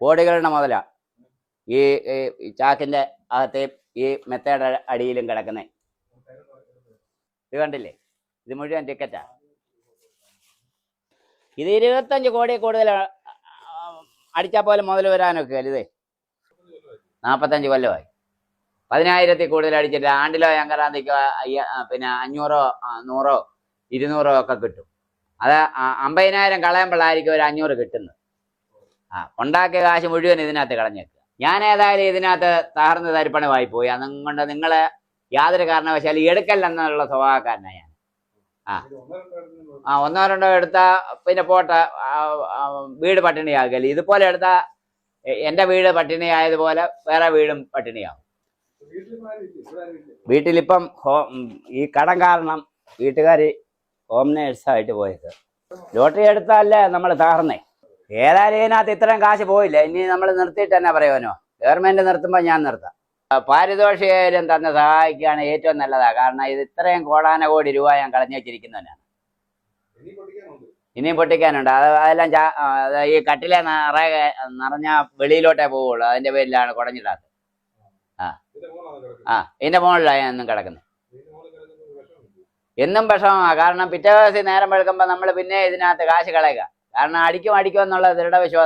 കോടികളുടെ മുതലാ. ഈ ചാക്കിന്റെ അകത്തെയും ഈ മെത്തയുടെ അടിയിലും കിടക്കുന്നേ. ഇത് കണ്ടില്ലേ? ഇത് മുഴുവൻ ടിക്കറ്റാ ഇത് ഇരുപത്തഞ്ച് കോടി കൂടുതൽ അടിച്ചാൽ പോലെ മുതൽ വരാനൊക്കെ അല്ലേ നാൽപ്പത്തഞ്ച് കൊല്ലമായി. പതിനായിരത്തിൽ കൂടുതൽ അടിച്ചിട്ട് ആണ്ടിലോ സംക്രാന്തിക്കോ പിന്നെ അഞ്ഞൂറോ നൂറോ ഇരുന്നൂറോ ഒക്കെ കിട്ടും. അത് അമ്പതിനായിരം കളയുമ്പോഴായിരിക്കും ഒരു അഞ്ഞൂറ് കിട്ടുന്നത്. ആ ഉണ്ടാക്കിയ കാശ് മുഴുവൻ ഇതിനകത്ത് കളഞ്ഞേക്കുക ഞാൻ ഏതായാലും ഇതിനകത്ത് തകർന്ന് തരിപ്പണമായി പോയി. അതുകൊണ്ട് നിങ്ങൾ യാതൊരു കാരണവശാലും എടുക്കല്ലെന്നുള്ള സ്വഭാവക്കാരനാണ് ഞാൻ. ആ. ഒന്നോ രണ്ടോ എടുത്താൽ പിന്നെ പോട്ടെ. ആ, ആ, വീട് പട്ടിണിയാകൽ ഇതുപോലെ എടുത്താൽ എന്റെ വീട് പട്ടിണിയായതുപോലെ വേറെ വീടും പട്ടിണിയാവും. വീട്ടിലിപ്പം ഹോം ഈ കടം കാരണം വീട്ടുകാർ ഹോം നേഴ്സായിട്ട് പോയത് ലോട്ടറി എടുത്താലേ നമ്മൾ തകർന്നേ. ഏതായാലും ഇതിനകത്ത് ഇത്രയും കാശ് പോയില്ല? ഇനി നമ്മൾ നിർത്തിയിട്ട് തന്നെ പറയുവാനോ? ഗവൺമെന്റ് നിർത്തുമ്പോൾ ഞാൻ നിർത്താം. പാരിതോഷികം തന്നെ സഹായിക്കുകയാണ് ഏറ്റവും നല്ലതാ. കാരണം ഇത് ഇത്രയും കോടാന കോടി രൂപ ഞാൻ കളഞ്ഞു വെച്ചിരിക്കുന്നവനാണ്. ഇനിയും പൊട്ടിക്കാനുണ്ട്. അത് അതെല്ലാം ഈ കട്ടിലെ നിറയെ നിറഞ്ഞ വെളിയിലോട്ടേ പോവുള്ളൂ. അതിന്റെ പേരിലാണ് കുടഞ്ഞിടാത്തത്. ആ. ആ ഇതിന്റെ മുകളിലാണ് ഞാൻ എന്നും കിടക്കുന്നത്. എന്നും വിഷമമാണ് കാരണം പിറ്റേ ദിവസം നേരം വെളുക്കുമ്പോൾ നമ്മൾ പിന്നെ ഇതിനകത്ത് കാശ് കളയുക. കാരണം അടിക്കും അടിക്കും എന്നുള്ള ദൃഢവിശ്വാസം